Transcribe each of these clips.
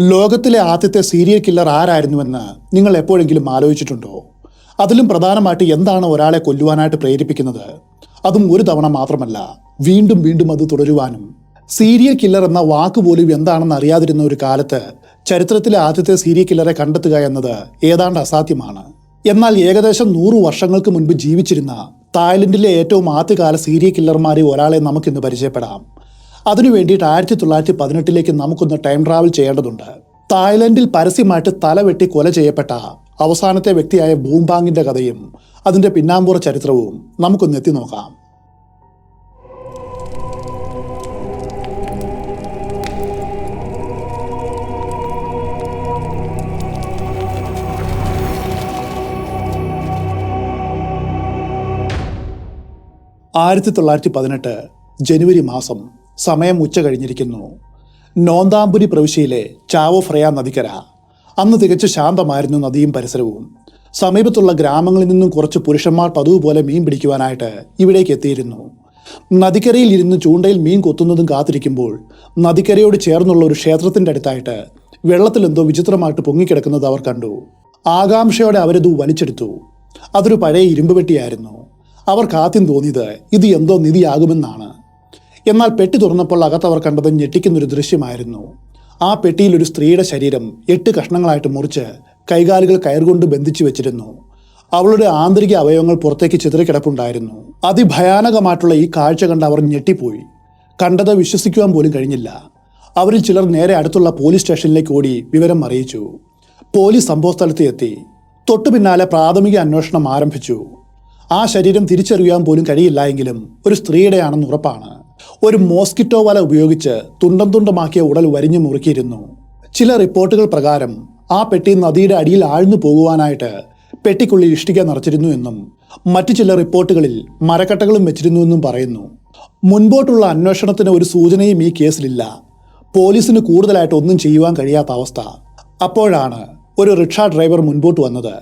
ലോകത്തിലെ ആദ്യത്തെ serial killer ആരായിരുന്നുവെന്ന് നിങ്ങൾ എപ്പോഴെങ്കിലും ആലോചിച്ചിട്ടുണ്ടോ? അതിലും പ്രധാനമായിട്ട് എന്താണ് ഒരാളെ കൊല്ലുവാനായിട്ട് പ്രേരിപ്പിക്കുന്നത്? അതും ഒരു തവണ മാത്രമല്ല വീണ്ടും വീണ്ടും അത് തുടരുവാനും. സീരിയൽ കില്ലർ എന്ന വാക്ക് പോലും എന്താണെന്ന് അറിയാതിരുന്ന ഒരു കാലത്ത് ചരിത്രത്തിലെ ആദ്യത്തെ സീരിയൽ കില്ലറെ കണ്ടെത്തുക എന്നത് ഏതാണ്ട് അസാധ്യമാണ്. എന്നാൽ ഏകദേശം നൂറു വർഷങ്ങൾക്ക് മുൻപ് ജീവിച്ചിരുന്ന തായ്ലൻഡിലെ ഏറ്റവും ആദ്യകാല സീരിയൽ കില്ലർമാരിൽ ഒരാളെ നമുക്കിന്ന് പരിചയപ്പെടാം. അതിനു വേണ്ടിയിട്ട് ആയിരത്തി തൊള്ളായിരത്തി പതിനെട്ടിലേക്ക് നമുക്കൊന്ന് ടൈം ട്രാവൽ ചെയ്യേണ്ടതുണ്ട്. തായ്ലൻഡിൽ പരസ്യമായിട്ട് തലവെട്ടി കൊല ചെയ്യപ്പെട്ട അവസാനത്തെ വ്യക്തിയായ ബൂംബാങ്ങിന്റെ കഥയും അതിന്റെ പിന്നാമ്പുറ ചരിത്രവും നമുക്കൊന്ന് എത്തി നോക്കാം. ആയിരത്തി തൊള്ളായിരത്തി പതിനെട്ട് ജനുവരി മാസം സമയം ഉച്ച കഴിഞ്ഞിരിക്കുന്നു. നോന്താംപുരി പ്രവിശ്യയിലെ ചാവോ ഫ്രയ നദിക്കര. അന്ന് തികച്ചു ശാന്തമായിരുന്നു നദിയും പരിസരവും. സമീപത്തുള്ള ഗ്രാമങ്ങളിൽ നിന്നും കുറച്ച് പുരുഷന്മാർ പതിവ് പോലെ മീൻ പിടിക്കുവാനായിട്ട് ഇവിടേക്ക് എത്തിയിരുന്നു. നദിക്കരയിൽ ഇരുന്ന് ചൂണ്ടയിൽ മീൻ കൊത്തുന്നതും കാത്തിരിക്കുമ്പോൾ നദിക്കരയോട് ചേർന്നുള്ള ഒരു ക്ഷേത്രത്തിന്റെ അടുത്തായിട്ട് വെള്ളത്തിൽ എന്തോ വിചിത്രമായിട്ട് പൊങ്ങിക്കിടക്കുന്നത് അവർ കണ്ടു. ആകാംക്ഷയോടെ അവരത് വലിച്ചെടുത്തു. അതൊരു പഴയ ഇരുമ്പ് പെട്ടിയായിരുന്നു. അവർക്ക് ആദ്യം തോന്നിയത് ഇത് എന്തോ നിധിയാകുമെന്നാണ്. എന്നാൽ പെട്ടി തുറന്നപ്പോൾ അകത്തവർ കണ്ടത് ഞെട്ടിക്കുന്നൊരു ദൃശ്യമായിരുന്നു. ആ പെട്ടിയിൽ ഒരു സ്ത്രീയുടെ ശരീരം എട്ട് കഷ്ണങ്ങളായിട്ട് മുറിച്ച് കൈകാലുകൾ കയറുകൊണ്ട് ബന്ധിച്ചു വെച്ചിരുന്നു. അവളുടെ ആന്തരിക അവയവങ്ങൾ പുറത്തേക്ക് ചിതറിക്കിടപ്പുണ്ടായിരുന്നു. അതിഭയാനകമായിട്ടുള്ള ഈ കാഴ്ച കണ്ട് അവർ ഞെട്ടിപ്പോയി. കണ്ടത് വിശ്വസിക്കുവാൻ പോലും കഴിഞ്ഞില്ല. അവരിൽ ചിലർ നേരെ അടുത്തുള്ള പോലീസ് സ്റ്റേഷനിലേക്ക് ഓടി വിവരം അറിയിച്ചു. പോലീസ് സംഭവസ്ഥലത്ത് എത്തി. തൊട്ടു പിന്നാലെ പ്രാഥമിക അന്വേഷണം ആരംഭിച്ചു. ആ ശരീരം തിരിച്ചറിയാൻ പോലും കഴിയില്ല എങ്കിലും ഒരു സ്ത്രീയുടെയാണെന്ന് ഉറപ്പാണ്. ഒരു മോസ്കിറ്റോ വല ഉപയോഗിച്ച് തുണ്ടം തുണ്ടമാക്കിയ ഉടൽ വരിഞ്ഞു മുറുക്കിയിരുന്നു. ചില റിപ്പോർട്ടുകൾ പ്രകാരം ആ പെട്ടി നദിയുടെ അടിയിൽ ആഴ്ന്നു പോകുവാനായിട്ട് പെട്ടിക്കുള്ളിൽ ഇഷ്ടിക നിറച്ചിരുന്നു എന്നും മറ്റു ചില റിപ്പോർട്ടുകളിൽ മരക്കട്ടകളും വെച്ചിരുന്നു എന്നും പറയുന്നു. മുൻപോട്ടുള്ള അന്വേഷണത്തിന് ഒരു സൂചനയും ഈ കേസിലില്ല. പോലീസിന് കൂടുതലായിട്ട് ഒന്നും ചെയ്യുവാൻ കഴിയാത്ത അവസ്ഥ. അപ്പോഴാണ് ഒരു റിക്ഷ ഡ്രൈവർ മുൻപോട്ട് വന്നത്.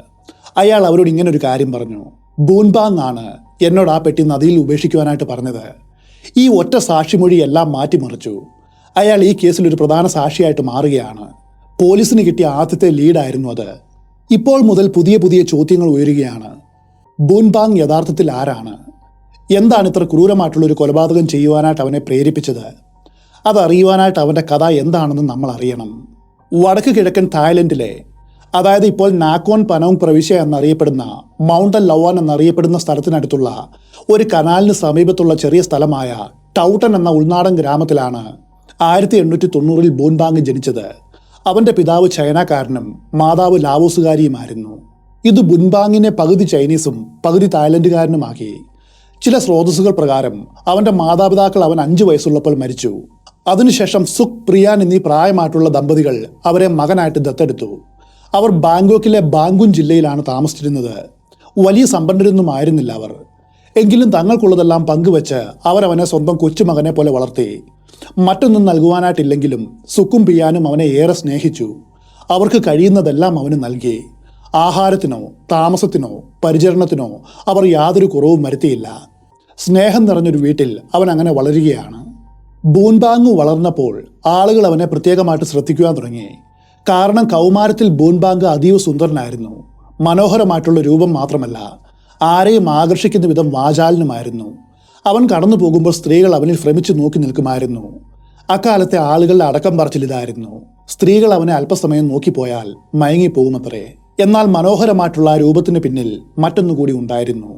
അയാൾ അവരോട് ഇങ്ങനെ ഒരു കാര്യം പറഞ്ഞു. ബൂൻബാങ് ആണ് എന്നോട് ആ പെട്ടി നദിയിൽ ഉപേക്ഷിക്കുവാനായിട്ട് പറഞ്ഞത്. ഈ ഒറ്റ സാക്ഷിമൊഴിയെല്ലാം മാറ്റിമറിച്ചു. അയാൾ ഈ കേസിൽ ഒരു പ്രധാന സാക്ഷിയായിട്ട് മാറുകയാണ്. പോലീസിന് കിട്ടിയ ആദ്യത്തെ ലീഡായിരുന്നു അത്. ഇപ്പോൾ മുതൽ പുതിയ പുതിയ ചോദ്യങ്ങൾ ഉയരുകയാണ്. ബൂൻബാങ് യഥാർത്ഥത്തിൽ ആരാണ്? എന്താണ് ഇത്ര ക്രൂരമായിട്ടുള്ള ഒരു കൊലപാതകം ചെയ്യുവാനായിട്ട് അവനെ പ്രേരിപ്പിച്ചത്? അതറിയുവാനായിട്ട് അവന്റെ കഥ എന്താണെന്ന് നമ്മൾ അറിയണം. വടക്ക് കിഴക്കൻ തായ്ലൻഡിലെ അതായത് ഇപ്പോൾ നാക്കോൺ പനോങ് പ്രവിശ്യ എന്നറിയപ്പെടുന്ന മൗണ്ടൻ ലവാൻ എന്നറിയപ്പെടുന്ന സ്ഥലത്തിനടുത്തുള്ള ഒരു കനാലിന് സമീപത്തുള്ള ചെറിയ സ്ഥലമായ ടൗട്ടൻ എന്ന ഉൾനാടൻ ഗ്രാമത്തിലാണ് ആയിരത്തി എണ്ണൂറ്റി തൊണ്ണൂറിൽ ബൂൻബാങ് ജനിച്ചത്. അവന്റെ പിതാവ് ചൈനക്കാരനും മാതാവ് ലാവോസുകാരിയുമായിരുന്നു. ഇത് ബുൻബാങ്ങിനെ പകുതി ചൈനീസും പകുതി തായ്ലൻഡുകാരനുമാക്കി. ചില സ്രോതസ്സുകൾ പ്രകാരം അവന്റെ മാതാപിതാക്കൾ അവൻ അഞ്ചു വയസ്സുള്ളപ്പോൾ മരിച്ചു. അതിനുശേഷം സുഖ് പ്രിയാൻ എന്നീ പ്രായമായിട്ടുള്ള ദമ്പതികൾ അവരെ മകനായിട്ട് ദത്തെടുത്തു. അവർ ബാങ്കോക്കിലെ ബാങ്കുൻ ജില്ലയിലാണ് താമസിച്ചിരുന്നത്. വലിയ സമ്പന്നരൊന്നും ആയിരുന്നില്ല അവർ. എങ്കിലും തങ്ങൾക്കുള്ളതെല്ലാം പങ്കുവെച്ച് അവരവനെ സ്വന്തം കൊച്ചുമകനെ പോലെ വളർത്തി. മറ്റൊന്നും നൽകുവാനായിട്ടില്ലെങ്കിലും സുക്കും പിയാനും അവനെ ഏറെ സ്നേഹിച്ചു. അവർക്ക് കഴിയുന്നതെല്ലാം അവന് നൽകി. ആഹാരത്തിനോ താമസത്തിനോ പരിചരണത്തിനോ അവർ യാതൊരു കുറവും വരുത്തിയില്ല. സ്നേഹം നിറഞ്ഞൊരു വീട്ടിൽ അവൻ അങ്ങനെ വളരുകയാണ്. ബൂൻബാങ് വളർന്നപ്പോൾ ആളുകൾ അവനെ പ്രത്യേകമായിട്ട് ശ്രദ്ധിക്കുവാൻ തുടങ്ങി. കാരണം കൗമാരത്തിൽ ബൂൻബാങ്ക് അതീവ സുന്ദരനായിരുന്നു. മനോഹരമായിട്ടുള്ള രൂപം മാത്രമല്ല ആരെയും ആകർഷിക്കുന്ന വിധം വാചാലനുമായിരുന്നു. അവൻ കടന്നു പോകുമ്പോൾ സ്ത്രീകൾ അവനിൽ ഭ്രമിച്ചു നോക്കി നിൽക്കുമായിരുന്നു. അക്കാലത്തെ ആളുകളുടെ അടക്കം പറച്ചിൽ ഇതായിരുന്നു സ്ത്രീകൾ അവനെ അല്പസമയം നോക്കിപ്പോയാൽ മയങ്ങിപ്പോകുമത്രേ എന്നാൽ മനോഹരമായിട്ടുള്ള ആ രൂപത്തിന് പിന്നിൽ മറ്റൊന്നുകൂടി ഉണ്ടായിരുന്നു.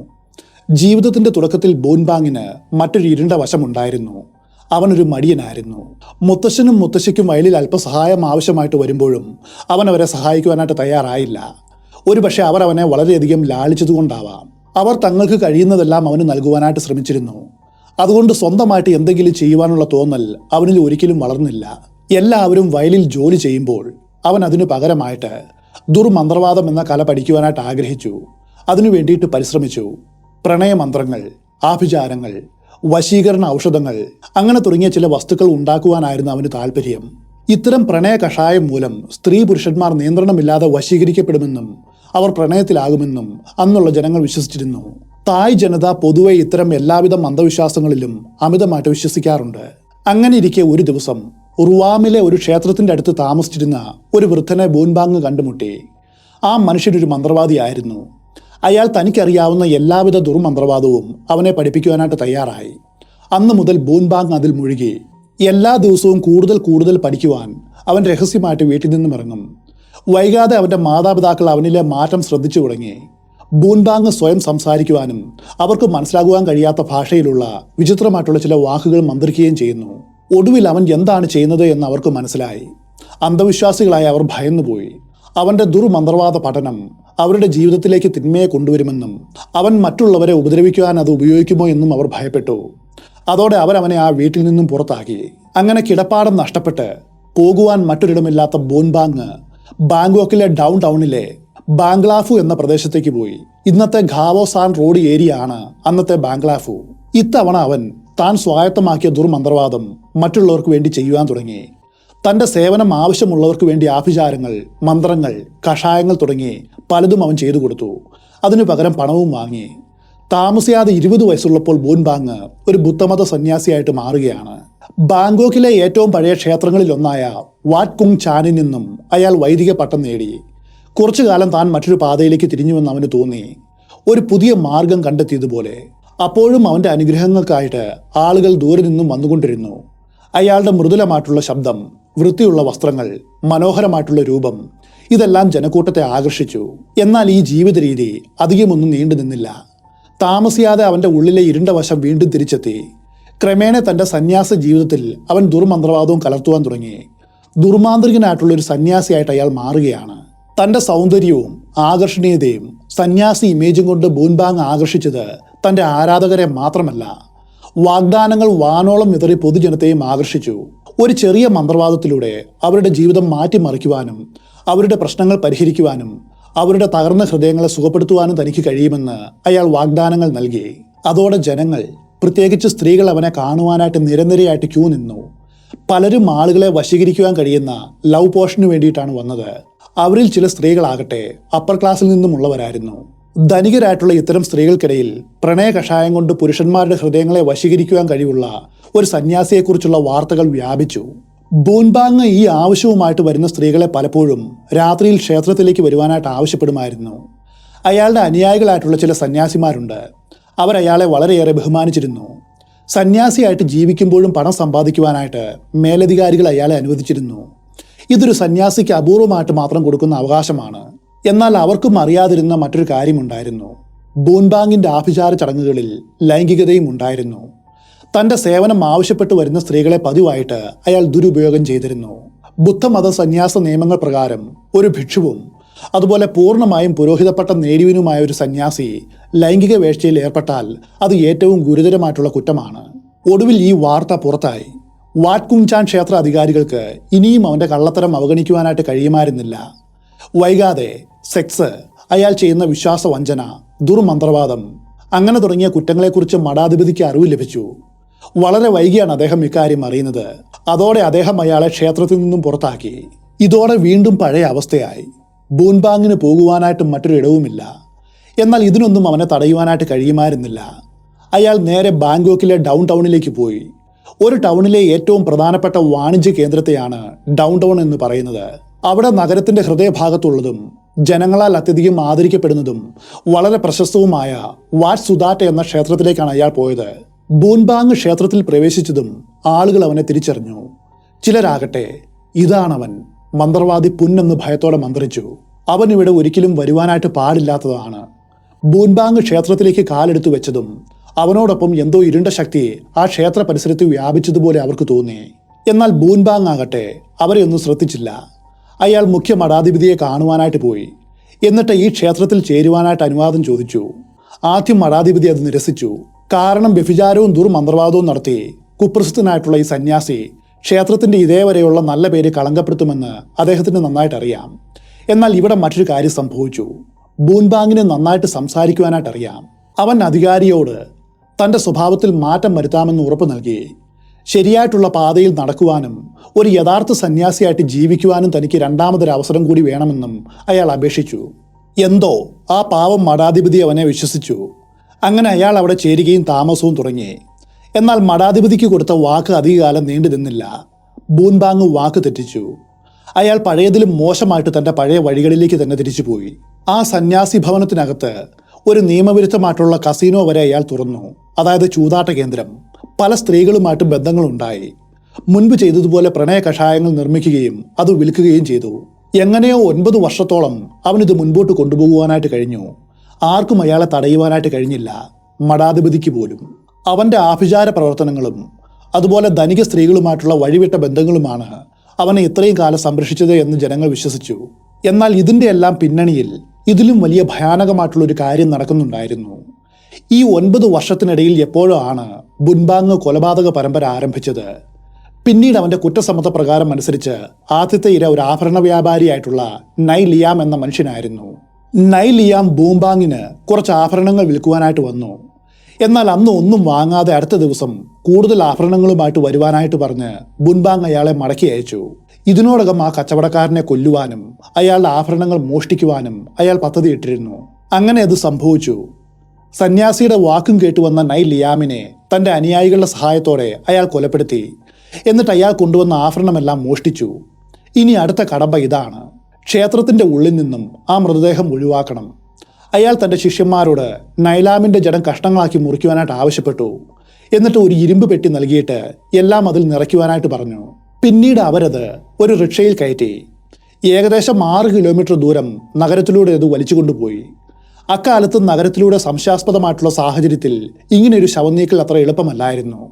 ജീവിതത്തിന്റെ തുടക്കത്തിൽ ബോൻബാങ്ങിന് മറ്റൊരു ഇരുണ്ട വശമുണ്ടായിരുന്നു. അവനൊരു മടിയനായിരുന്നു. മുത്തശ്ശനും മുത്തശ്ശിക്കും വയലിൽ അല്പസഹായം ആവശ്യമായിട്ട് വരുമ്പോഴും അവൻ അവരെ സഹായിക്കുവാനായിട്ട് തയ്യാറായില്ല. ഒരുപക്ഷെ അവർ അവനെ വളരെയധികം ലാളിച്ചതുകൊണ്ടാവാം. അവർ തങ്ങൾക്ക് കഴിയുന്നതെല്ലാം അവന് നൽകുവാനായിട്ട് ശ്രമിച്ചിരുന്നു. അതുകൊണ്ട് സ്വന്തമായിട്ട് എന്തെങ്കിലും ചെയ്യുവാനുള്ള തോന്നൽ അവനിൽ ഒരിക്കലും വളർന്നില്ല. എല്ലാവരും വയലിൽ ജോലി ചെയ്യുമ്പോൾ അവൻ അതിനു പകരമായിട്ട് ദുർമന്ത്രവാദം എന്ന കല പഠിക്കുവാനായിട്ട് ആഗ്രഹിച്ചു. അതിനു വേണ്ടിയിട്ട് പരിശ്രമിച്ചു. പ്രണയമന്ത്രങ്ങൾ ആഭിചാരങ്ങൾ വശീകരണ ഔഷധങ്ങൾ. അങ്ങനെ തുടങ്ങിയ ചില വസ്തുക്കൾ ഉണ്ടാക്കുവാനായിരുന്നു അവന് താല്പര്യം. ഇത്തരം പ്രണയ കഷായം മൂലം സ്ത്രീ പുരുഷന്മാർ നിയന്ത്രണമില്ലാതെ വശീകരിക്കപ്പെടുമെന്നും അവർ പ്രണയത്തിലാകുമെന്നും അന്നുള്ള ജനങ്ങൾ വിശ്വസിച്ചിരുന്നു. തായ് ജനത പൊതുവെ ഇത്തരം എല്ലാവിധ അന്ധവിശ്വാസങ്ങളിലും അമിതമായിട്ട് വിശ്വസിക്കാറുണ്ട്. അങ്ങനെ ഇരിക്കെ ഒരു ദിവസം റുവാമിലെ ഒരു ക്ഷേത്രത്തിന്റെ അടുത്ത് താമസിച്ചിരുന്ന ഒരു വൃദ്ധനെ ബൂൻബാങ് കണ്ടുമുട്ടി. ആ മനുഷ്യനൊരു മന്ത്രവാദിയായിരുന്നു. അയാൾ തനിക്കറിയാവുന്ന എല്ലാവിധ ദുർമന്ത്രവാദവും അവനെ പഠിപ്പിക്കുവാനായിട്ട് തയ്യാറായി. അന്ന് മുതൽ ബൂൻബാങ് അതിൽ മുഴുകി. എല്ലാ ദിവസവും കൂടുതൽ കൂടുതൽ പഠിക്കുവാൻ അവൻ രഹസ്യമായിട്ട് വീട്ടിൽ നിന്നും ഇറങ്ങും. വൈകാതെ അവന്റെ മാതാപിതാക്കൾ അവനിലെ മാറ്റം ശ്രദ്ധിച്ചു തുടങ്ങി. ബൂൻബാങ് സ്വയം സംസാരിക്കുവാനും അവർക്ക് മനസ്സിലാകുവാൻ കഴിയാത്ത ഭാഷയിലുള്ള വിചിത്രമായിട്ടുള്ള ചില വാക്കുകൾ മന്ത്രിക്കുകയും ചെയ്യുന്നു. ഒടുവിൽ അവൻ എന്താണ് ചെയ്യുന്നത് എന്ന് അവർക്ക് മനസ്സിലായി. അന്ധവിശ്വാസികളായ അവർ ഭയന്നുപോയി. അവന്റെ ദുർമന്ത്രവാദ പഠനം അവരുടെ ജീവിതത്തിലേക്ക് തിന്മയെ കൊണ്ടുവരുമെന്നും അവൻ മറ്റുള്ളവരെ ഉപദ്രവിക്കുവാൻ അത് ഉപയോഗിക്കുമോ എന്നും അവർ ഭയപ്പെട്ടു. അതോടെ അവരവനെ ആ വീട്ടിൽ നിന്നും പുറത്താക്കി. അങ്ങനെ കിടപ്പാടം നഷ്ടപ്പെട്ട് പോകുവാൻ മറ്റൊരിടമില്ലാത്ത ബോൻബാങ് ബാങ്കോക്കിലെ ഡൗൺ ടൗണിലെ ബാംഗ്ലാഫു എന്ന പ്രദേശത്തേക്ക് പോയി. ഇന്നത്തെ ഖാവോസാൻ റോഡ് ഏരിയ ആണ് അന്നത്തെ ബാംഗ്ലാഫു ഇത്തവണ അവൻ താൻ സ്വായത്തമാക്കിയ ദുർമന്ത്രവാദം മറ്റുള്ളവർക്ക് വേണ്ടി ചെയ്യുവാൻ തുടങ്ങി. തന്റെ സേവനം ആവശ്യമുള്ളവർക്ക് വേണ്ടി ആഭിചാരങ്ങൾ മന്ത്രങ്ങൾ കഷായങ്ങൾ തുടങ്ങി പലതും അവൻ ചെയ്തു കൊടുത്തു. അതിനു പകരം പണവും വാങ്ങി. താമസിയാതെ ഇരുപത് വയസ്സുള്ളപ്പോൾ ബോൻബാങ് ഒരു ബുദ്ധമത സന്യാസിയായിട്ട് മാറുകയാണ്. ബാങ്കോക്കിലെ ഏറ്റവും പഴയ ക്ഷേത്രങ്ങളിൽ ഒന്നായ വാറ്റ് കുങ് ചാനിൽ നിന്നും അയാൾ വൈദിക പട്ടം നേടി. കുറച്ചു കാലം താൻ മറ്റൊരു പാതയിലേക്ക് തിരിഞ്ഞുവെന്ന് അവന് തോന്നി. ഒരു പുതിയ മാർഗം കണ്ടെത്തിയതുപോലെ. അപ്പോഴും അവന്റെ അനുഗ്രഹങ്ങൾക്കായിട്ട് ആളുകൾ ദൂരെ നിന്നും വന്നുകൊണ്ടിരുന്നു. അയാളുടെ മൃദുലമായിട്ടുള്ള ശബ്ദം വൃത്തിയുള്ള വസ്ത്രങ്ങൾ മനോഹരമായിട്ടുള്ള രൂപം ഇതെല്ലാം ജനക്കൂട്ടത്തെ ആകർഷിച്ചു. എന്നാൽ ഈ ജീവിത രീതി അധികമൊന്നും നീണ്ടു നിന്നില്ല. താമസിയാതെ അവന്റെ ഉള്ളിലെ ഇരുണ്ട വശം വീണ്ടും തിരിച്ചെത്തി. ക്രമേണ തന്റെ സന്യാസ ജീവിതത്തിൽ അവൻ ദുർമന്ത്രവാദവും കലർത്തുവാൻ തുടങ്ങി. ദുർമാന്ത്രികനായിട്ടുള്ള ഒരു സന്യാസിയായിട്ട് അയാൾ മാറുകയാണ്. തന്റെ സൗന്ദര്യവും ആകർഷണീയതയും സന്യാസി ഇമേജും കൊണ്ട് ബൂൻബാങ് ആകർഷിച്ചത് തന്റെ ആരാധകരെ മാത്രമല്ല വാഗ്ദാനങ്ങൾ വാനോളം വിതറി പൊതുജനത്തെയും ആകർഷിച്ചു. ഒരു ചെറിയ മന്ത്രവാദത്തിലൂടെ അവരുടെ ജീവിതം മാറ്റിമറിക്കുവാനും അവരുടെ പ്രശ്നങ്ങൾ പരിഹരിക്കുവാനും അവരുടെ തകർന്ന ഹൃദയങ്ങളെ സുഖപ്പെടുത്തുവാനും തനിക്ക് കഴിയുമെന്ന് അയാൾ വാഗ്ദാനങ്ങൾ നൽകി. അതോടെ ജനങ്ങൾ പ്രത്യേകിച്ച് സ്ത്രീകൾ അവനെ കാണുവാനായിട്ട് നിരനിരയായിട്ട് ക്യൂ നിന്നു. പലരും ആളുകളെ വശീകരിക്കുവാൻ കഴിയുന്ന ലവ് പോഷന് വേണ്ടിയിട്ടാണ് വന്നത്. അവരിൽ ചില സ്ത്രീകളാകട്ടെ അപ്പർ ക്ലാസ്സിൽ നിന്നുമുള്ളവരായിരുന്നു. ധനികരായിട്ടുള്ള ഇത്തരം സ്ത്രീകൾക്കിടയിൽ പ്രണയ കഷായം കൊണ്ട് പുരുഷന്മാരുടെ ഹൃദയങ്ങളെ വശീകരിക്കുവാൻ കഴിവുള്ള ഒരു സന്യാസിയെക്കുറിച്ചുള്ള വാർത്തകൾ വ്യാപിച്ചു. ബൂൻബാങ് ഈ ആവശ്യവുമായിട്ട് വരുന്ന സ്ത്രീകളെ പലപ്പോഴും രാത്രിയിൽ ക്ഷേത്രത്തിലേക്ക് വരുവാനായിട്ട് ആവശ്യപ്പെടുമായിരുന്നു. അയാളുടെ അനുയായികളായിട്ടുള്ള ചില സന്യാസിമാരുണ്ട്. അവർ അയാളെ വളരെയേറെ ബഹുമാനിച്ചിരുന്നു. സന്യാസിയായിട്ട് ജീവിക്കുമ്പോഴും പണം സമ്പാദിക്കുവാനായിട്ട് മേലധികാരികൾ അയാളെ അനുവദിച്ചിരുന്നു. ഇതൊരു സന്യാസിക്ക് അപൂർവമായിട്ട് മാത്രം കൊടുക്കുന്ന അവകാശമാണ്. എന്നാൽ അവർക്കും അറിയാതിരുന്ന മറ്റൊരു കാര്യമുണ്ടായിരുന്നു. ബൂൻബാങ്ങിന്റെ ആഭിചാര ചടങ്ങുകളിൽ ലൈംഗികതയും ഉണ്ടായിരുന്നു. തന്റെ സേവനം ആവശ്യപ്പെട്ടു വരുന്ന സ്ത്രീകളെ പതിവായിട്ട് അയാൾ ദുരുപയോഗം ചെയ്തിരുന്നു. ബുദ്ധമത സന്യാസ നിയമങ്ങൾ പ്രകാരം ഒരു ഭിക്ഷുവും അതുപോലെ പൂർണമായും പുരോഹിതപ്പെട്ട നേടിയവനുമായ ഒരു സന്യാസി ലൈംഗിക വേഴ്ചയിൽ ഏർപ്പെട്ടാൽ അത് ഏറ്റവും ഗുരുതരമായിട്ടുള്ള കുറ്റമാണ്. ഒടുവിൽ ഈ വാർത്ത പുറത്തായി. വാട്കുങ്ചാൻ ക്ഷേത്ര അധികാരികൾക്ക് ഇനിയും അവന്റെ കള്ളത്തരം അവഗണിക്കുവാനായിട്ട് കഴിയുമായിരുന്നില്ല. വൈകാതെ സെക്സ് അയാൾ ചെയ്യുന്ന വിശ്വാസവഞ്ചന ദുർമന്ത്രവാദം. അങ്ങനെ തുടങ്ങിയ കുറ്റങ്ങളെക്കുറിച്ച് മഠാധിപതിക്ക് അറിവ് ലഭിച്ചു. വളരെ വൈകിയാണ് അദ്ദേഹം ഇക്കാര്യം അറിയുന്നത്. അതോടെ അദ്ദേഹം അയാളെ ക്ഷേത്രത്തിൽ നിന്നും പുറത്താക്കി. ഇതോടെ വീണ്ടും പഴയ അവസ്ഥയായി. ബൂൻബാങ്ങിന് പോകുവാനായിട്ട് മറ്റൊരു ഇടവുമില്ല. എന്നാൽ ഇതിനൊന്നും അവനെ തടയുവാനായിട്ട് കഴിയുമായിരുന്നില്ല. അയാൾ നേരെ ബാങ്കോക്കിലെ ഡൗൺ ടൗണിലേക്ക് പോയി. ഒരു ടൗണിലെ ഏറ്റവും പ്രധാനപ്പെട്ട വാണിജ്യ കേന്ദ്രത്തെയാണ് ഡൗൺ ടൗൺ എന്ന് പറയുന്നത്. അവിടെ നഗരത്തിന്റെ ഹൃദയഭാഗത്തുള്ളതും ജനങ്ങളാൽ അത്യധികം ആദരിക്കപ്പെടുന്നതും വളരെ പ്രശസ്തവുമായ വാറ്റ് സുദാറ്റ എന്ന ക്ഷേത്രത്തിലേക്കാണ് അയാൾ പോയത്. ബൂൻബാങ് ക്ഷേത്രത്തിൽ പ്രവേശിച്ചതും ആളുകൾ അവനെ തിരിച്ചറിഞ്ഞു. ചിലരാകട്ടെ ഇതാണവൻ. മന്ത്രവാദി പുന്നെന്ന് ഭയത്തോടെ മന്ത്രിച്ചു. അവൻ ഇവിടെ ഒരിക്കലും വരുവാനായിട്ട് പാടില്ലാത്തതാണ്. ബൂൻബാങ് ക്ഷേത്രത്തിലേക്ക് കാലെടുത്തു വെച്ചതും അവനോടൊപ്പം എന്തോ ഇരുണ്ട ശക്തി ആ ക്ഷേത്ര പരിസരത്ത് വ്യാപിച്ചതുപോലെ അവർക്ക് തോന്നി. എന്നാൽ ബൂൻബാങ് ആകട്ടെ അവരെ ഒന്നും ശ്രദ്ധിച്ചില്ല. അയാൾ മുഖ്യ മഠാധിപതിയെ കാണുവാനായിട്ട് പോയി. എന്നിട്ട് ഈ ക്ഷേത്രത്തിൽ ചേരുവാനായിട്ട് അനുവാദം ചോദിച്ചു. ആദ്യം മഠാധിപതി അത് നിരസിച്ചു. കാരണം വ്യഭിചാരവും ദുർമന്ത്രവാദവും നടത്തി കുപ്രസിദ്ധനായിട്ടുള്ള ഈ സന്യാസി ക്ഷേത്രത്തിന്റെ ഇതേവരെയുള്ള നല്ല പേര് കളങ്കപ്പെടുത്തുമെന്ന് അദ്ദേഹത്തിന് നന്നായിട്ട് അറിയാം. എന്നാൽ ഇവിടെ മറ്റൊരു കാര്യം സംഭവിച്ചു. ബൂൻബാങ്ങിനെ നന്നായിട്ട് സംസാരിക്കുവാനായിട്ട് അറിയാം. അവൻ അധികാരിയോട് തന്റെ സ്വഭാവത്തിൽ മാറ്റം വരുത്താമെന്ന് ഉറപ്പ് നൽകി. ശരിയായിട്ടുള്ള പാതയിൽ നടക്കുവാനും ഒരു യഥാർത്ഥ സന്യാസിയായിട്ട് ജീവിക്കുവാനും തനിക്ക് രണ്ടാമതൊരു അവസരം കൂടി വേണമെന്നും അയാൾ അപേക്ഷിച്ചു. എന്തോ ആ പാവം മഠാധിപതി അവനെ വിശ്വസിച്ചു. അങ്ങനെ അയാൾ അവിടെ ചേരുകയും താമസവും തുടങ്ങി. എന്നാൽ മഠാധിപതിക്ക് കൊടുത്ത വാക്ക് അധികകാലം നീണ്ടു നിന്നില്ല. ബൂൻബാങ് വാക്ക് തെറ്റിച്ചു. അയാൾ പഴയതിലും മോശമായിട്ട് തന്റെ പഴയ വഴികളിലേക്ക് തന്നെ തിരിച്ചുപോയി ആ സന്യാസി ഭവനത്തിനകത്ത് ഒരു നിയമവിരുദ്ധമായിട്ടുള്ള കസീനോ വരെ അയാൾ തുറന്നു. അതായത് ചൂതാട്ട കേന്ദ്രം. പല സ്ത്രീകളുമായിട്ട് ബന്ധങ്ങളുണ്ടായി. മുൻപ് ചെയ്തതുപോലെ പ്രണയ കഷായങ്ങൾ നിർമ്മിക്കുകയും അത് വിൽക്കുകയും ചെയ്തു. എങ്ങനെയോ ഒൻപത് വർഷത്തോളം അവനിത് മുൻപോട്ട് കൊണ്ടുപോകുവാനായിട്ട് കഴിഞ്ഞു. ആർക്കും അയാളെ തടയുവാനായിട്ട് കഴിഞ്ഞില്ല. മഠാധിപതിക്ക് പോലും. അവന്റെ ആഭിചാര പ്രവർത്തനങ്ങളും അതുപോലെ ധനിക സ്ത്രീകളുമായിട്ടുള്ള വഴിവിട്ട ബന്ധങ്ങളുമാണ് അവനെ ഇത്രയും കാലം സംരക്ഷിച്ചത് എന്ന് ജനങ്ങൾ വിശ്വസിച്ചു. എന്നാൽ ഇതിന്റെ എല്ലാം പിന്നണിയിൽ ഇതിലും വലിയ ഭയാനകമായിട്ടുള്ള ഒരു കാര്യം നടക്കുന്നുണ്ടായിരുന്നു. ഈ ഒൻപത് വർഷത്തിനിടയിൽ എപ്പോഴാണ് ബുൻബാങ് കൊലപാതക പരമ്പര ആരംഭിച്ചത്? പിന്നീട് അവന്റെ കുറ്റസമ്മത പ്രകാരം അനുസരിച്ച് ആദ്യത്തെ ഇര ഒരു ആഭരണ വ്യാപാരിയായിട്ടുള്ള നൈ ലിയാം എന്ന മനുഷ്യനായിരുന്നു. നൈ ലിയാം ബൂംബാങ്ങിന് കുറച്ച് ആഭരണങ്ങൾ വിൽക്കുവാനായിട്ട് വന്നു. എന്നാൽ അന്ന് ഒന്നും വാങ്ങാതെ അടുത്ത ദിവസം കൂടുതൽ ആഭരണങ്ങളുമായിട്ട് വരുവാനായിട്ട് പറഞ്ഞ് ബുൻബാങ് അയാളെ മടക്കി അയച്ചു. ഇതിനോടകം ആ കച്ചവടക്കാരനെ കൊല്ലുവാനും അയാളുടെ ആഭരണങ്ങൾ മോഷ്ടിക്കുവാനും അയാൾ പദ്ധതിയിട്ടിരുന്നു. അങ്ങനെ അത് സംഭവിച്ചു. സന്യാസിയുടെ വാക്കും കേട്ടുവന്ന നൈ ലിയാമിനെ തന്റെ അനുയായികളുടെ സഹായത്തോടെ അയാൾ കൊലപ്പെടുത്തി. എന്നിട്ട് അയാൾ കൊണ്ടുവന്ന ആഭരണമെല്ലാം മോഷ്ടിച്ചു. ഇനി അടുത്ത കടമ്പ ഇതാണ്. ക്ഷേത്രത്തിന്റെ ഉള്ളിൽ നിന്നും ആ മൃതദേഹം ഒഴിവാക്കണം. അയാൾ തന്റെ ശിഷ്യന്മാരോട് നൈലാമിന്റെ ജടം കഷ്ണങ്ങളാക്കി മുറിക്കുവാനായിട്ട് ആവശ്യപ്പെട്ടു. എന്നിട്ട് ഒരു ഇരുമ്പ് പെട്ടി നൽകിയിട്ട് എല്ലാം അതിൽ നിറയ്ക്കുവാനായിട്ട് പറഞ്ഞു. പിന്നീട് അവരത് ഒരു റിക്ഷയിൽ കയറ്റി. ഏകദേശം ആറ് കിലോമീറ്റർ ദൂരം നഗരത്തിലൂടെ അത് വലിച്ചുകൊണ്ടുപോയി. അക്കാലത്ത് നഗരത്തിലൂടെ സംശയാസ്പദമായിട്ടുള്ള സാഹചര്യത്തിൽ ഇങ്ങനെ ഒരു ശവനീക്കൽ അത്ര എളുപ്പമല്ലായിരുന്നു.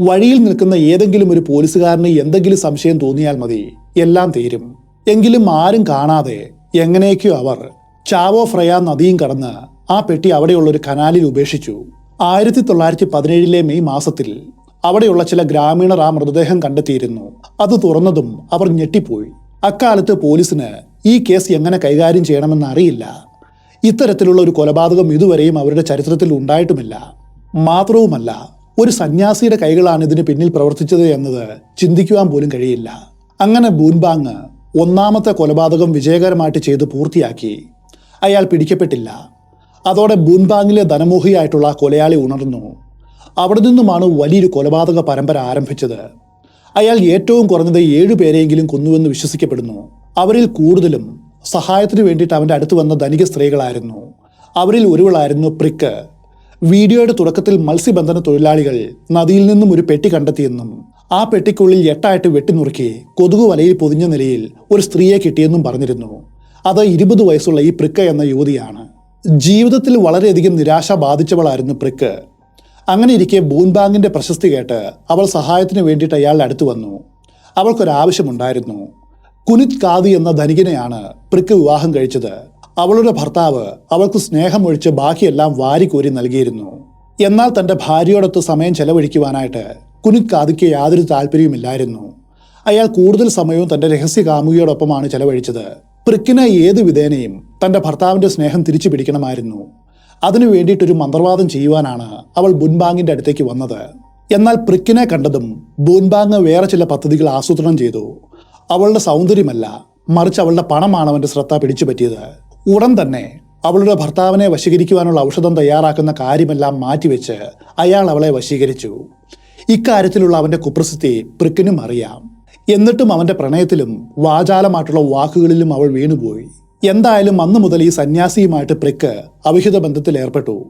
വഴിയിൽ നിൽക്കുന്ന ഏതെങ്കിലും ഒരു പോലീസുകാരന് എന്തെങ്കിലും സംശയം തോന്നിയാൽ മതി എല്ലാം തീരും. എങ്കിലും ആരും കാണാതെ എങ്ങനെയൊക്കെയോ അവർ ചാവോ ഫ്രയ നദിയും കടന്ന് ആ പെട്ടി അവിടെയുള്ള ഒരു കനാലിൽ ഉപേക്ഷിച്ചു. ആയിരത്തി തൊള്ളായിരത്തി പതിനേഴിലെ മെയ് മാസത്തിൽ അവിടെയുള്ള ചില ഗ്രാമീണർ ആ മൃതദേഹം കണ്ടെത്തിയിരുന്നു. അത് തുറന്നതും അവർ ഞെട്ടിപ്പോയി. അക്കാലത്ത് പോലീസിന് ഈ കേസ് എങ്ങനെ കൈകാര്യം ചെയ്യണമെന്ന് അറിയില്ല. ഇത്തരത്തിലുള്ള ഒരു കൊലപാതകം ഇതുവരെയും അവരുടെ ചരിത്രത്തിൽ ഉണ്ടായിട്ടുമില്ല. മാത്രവുമല്ല ഒരു സന്യാസിയുടെ കൈകളാണ് ഇതിന് പിന്നിൽ പ്രവർത്തിച്ചത് എന്നത് ചിന്തിക്കുവാൻ പോലും കഴിയില്ല. അങ്ങനെ ബൂൻബാങ് ഒന്നാമത്തെ കൊലപാതകം വിജയകരമായിട്ട് ചെയ്ത് പൂർത്തിയാക്കി. അയാൾ പിടിക്കപ്പെട്ടില്ല. അതോടെ ബൂൻബാങ്ങിലെ ധനമോഹിയായിട്ടുള്ള കൊലയാളി ഉണർന്നു. അവിടെ നിന്നുമാണ് വലിയൊരു കൊലപാതക പരമ്പര ആരംഭിച്ചത്. അയാൾ ഏറ്റവും കുറഞ്ഞത് ഏഴു പേരെയെങ്കിലും കൊന്നുവെന്ന് വിശ്വസിക്കപ്പെടുന്നു. അവരിൽ കൂടുതലും സഹായത്തിന് വേണ്ടിയിട്ട് അവന്റെ അടുത്ത് വന്ന ധനിക സ്ത്രീകളായിരുന്നു. അവരിൽ ഒരുവളായിരുന്നു പ്രിക്ക്. വീഡിയോയുടെ തുടക്കത്തിൽ മത്സ്യബന്ധന തൊഴിലാളികൾ നദിയിൽ നിന്നും ഒരു പെട്ടി കണ്ടെത്തിയെന്നും ആ പെട്ടിക്കുള്ളിൽ എട്ടായിട്ട് വെട്ടിനുറുക്കി കൊതുകു വലയിൽ പൊതിഞ്ഞ നിലയിൽ ഒരു സ്ത്രീയെ കിട്ടിയെന്നും പറഞ്ഞിരുന്നു. അത് ഇരുപത് വയസ്സുള്ള ഈ പ്രിക്ക എന്ന യുവതിയാണ്. ജീവിതത്തിൽ വളരെയധികം നിരാശ ബാധിച്ചവളായിരുന്നു പ്രിക്ക്. അങ്ങനെ ഇരിക്കെ ബൂൻബാങ്ങിന്റെ പ്രശസ്തി കേട്ട് അവൾ സഹായത്തിന് വേണ്ടിയിട്ട് അയാളുടെ അടുത്ത് വന്നു. അവൾക്കൊരാവശ്യമുണ്ടായിരുന്നു. കുനിത് കാതി എന്ന ധനികനെയാണ് പ്രിക്ക് വിവാഹം കഴിച്ചത്. അവളുടെ ഭർത്താവ് അവൾക്ക് സ്നേഹമൊഴിച്ച് ബാക്കിയെല്ലാം വാരിക്കോരി നൽകിയിരുന്നു. എന്നാൽ തന്റെ ഭാര്യയോടൊത്ത് സമയം ചെലവഴിക്കുവാനായിട്ട് കുനിത് കാതിക്ക് യാതൊരു താല്പര്യവുമില്ലായിരുന്നു. അയാൾ കൂടുതൽ സമയവും തന്റെ രഹസ്യ കാമുകിയോടൊപ്പമാണ് ചെലവഴിച്ചത്. പ്രിക്കിനെ ഏത് വിധേനയും തന്റെ ഭർത്താവിന്റെ സ്നേഹം തിരിച്ചു പിടിക്കണമായിരുന്നു. അതിനു വേണ്ടിയിട്ടൊരു മന്ത്രവാദം ചെയ്യുവാനാണ് അവൾ ബുൻബാങ്ങിന്റെ അടുത്തേക്ക് വന്നത്. എന്നാൽ പ്രിക്കിനെ കണ്ടതും ബൂൻബാങ് വേറെ ചില പദ്ധതികൾ ആസൂത്രണം ചെയ്തു. അവളുടെ സൗന്ദര്യമല്ല മറിച്ച് അവളുടെ പണമാണ് അവന്റെ ശ്രദ്ധ പിടിച്ചു പറ്റിയത്. ഉടൻ തന്നെ അവളുടെ ഭർത്താവിനെ വശീകരിക്കുവാനുള്ള ഔഷധം തയ്യാറാക്കുന്ന കാര്യമെല്ലാം മാറ്റിവെച്ച് അയാൾ അവളെ വശീകരിച്ചു. ഇക്കാര്യത്തിലുള്ള അവന്റെ കുപ്രസിദ്ധി പ്രിക്കിനും അറിയാം. എന്നിട്ടും അവന്റെ പ്രണയത്തിലും വാചാലമായിട്ടുള്ള വാക്കുകളിലും അവൾ വീണുപോയി. എന്തായാലും അന്നു മുതൽ ഈ സന്യാസിയുമായിട്ട് പ്രിക്ക് അവിഹിത ബന്ധത്തിൽ ഏർപ്പെട്ടു.